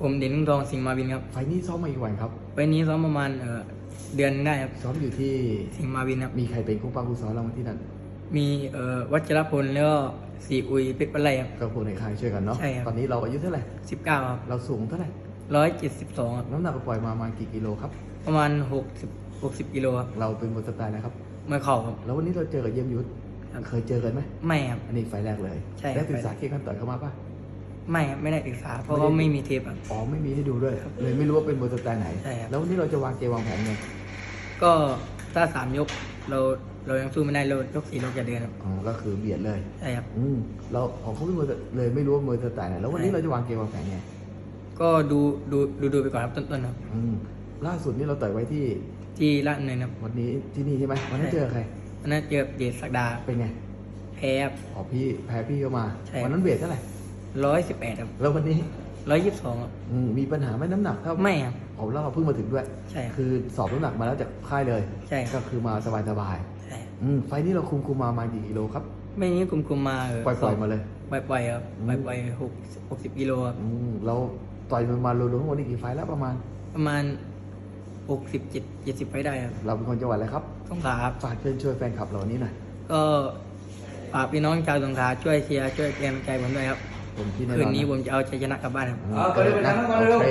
ผมเด่นทองสิงห์มาวินครับ ไฟล์นี้ซ้อมมาอีกวันครับวันนี้ซ้อมประมาณเอ่อเดือนได้ครับ ซ้อมอยู่ที่สิงห์มาวินครับ มีใครเป็นคู่ป้าคู่ซ้อมเราที่นั่นมีเอ่อวัชรพลแล้วก็สีอุยเพชรปะไลครับ ก็พวกในค่ายช่วยกันเนาะ ใช่ครับ ตอนนี้เราอายุเท่าไหร่ สิบเก้าครับเราสูงเท่าไหร่ ร้อยเจ็ดสิบสองครับ น้ำหนักปล่อยมาประมาณกี่กิโลครับ ประมาณหกสิบหกสิบกิโลครับเราเป็นคนสไตล์นะครับเมื่อเข่าครับ แล้ววันนี้เราเจอกับเยี่ยมยุทธ ครับ เคยเจอกันไหม ไม่ครับ อันนี้ไฟล์แรกเลย ใช่ครับ ได้ศึกษาเกี่ยวกับต่อยเข้ามาป่ะ ไม่ครับไม่ได้ศึกษา เพราะไม่ได้ว่าไม่มีเทปครับอ๋อไม่มีให้ดูด้วย เลยไม่รู้ว่าเป็นมวยสไตล์ไหน ใช่ครับ แล้ววันนี้เราจะวางเกมวางแผนไงก็ถ้าสามยกเราเรายังสู้ไม่ได้เรายกสี่เราจะเดินครับอ๋อก็คือเบียดเลยใช่ครับ อืมเราของเขาเป็นมวยเลยไม่รู้ว่ามวยสไตล์ไหนแล้ววันนี้ใช่ เราจะวางเกมวางแผนไงก็ดูดูดูดูไปก่อนครับต้นๆครับ อืมล่าสุดนี่เราต่อยไว้ที่ที่ละเนินครับ วันนี้ที่นี่ใช่ไหมวันนั้นใช่ เจอใครวันนั้นเจอเดชศักดาเป็นไงแพ้ครับ อ๋อพี่แพ้พี่เข้ามา ใช่ วันนั้นเวทเท่าไหร่ ร้อยสิบแปดครับแล้ววันนี้ร้อยยี่สิบสองครับอืมมีปัญหาไหมน้ำหนักเท่าไม่ครับอ๋อแล้วเราเพิ่งมาถึงด้วย ใช่ครับคือสอบน้ำหนักมาแล้วจากค่ายเลยใช่คก็รับคือมาสบายสบายใช่ๆอืมไฟล์นี้เราคุมคุมมาประมาณกี่กิโลครับ ไม่นี้กลุ่มกลุ่มมาเปล่อยปล่อยมาเลย ปล่อยปล่อยครับอืมปล่อยปล่อยหกหกสิบกิโลครับอืมเราต่อยมันมารวมๆทั้งหมดนี่กี่ไฟล์แล้วประมาณ ประมาณหกสิบเจ็ดเจ็ดสิบไปได้ครับเราเป็นคนจังหวัดอะไรครับ สงขลาครับ ฝากเชิญชวนแฟนคลับเราวันนี้หน่อย ก็ฝากพี่น้องชาวสงขลาช่วยเชียร์ช่วยเป็นกำลังใจผมด้วยครับ ผมที่แน่นคือนนนี้นะผมจะเอาชัยชนะกลับบ้านครับ อืมเกิดนะโอเค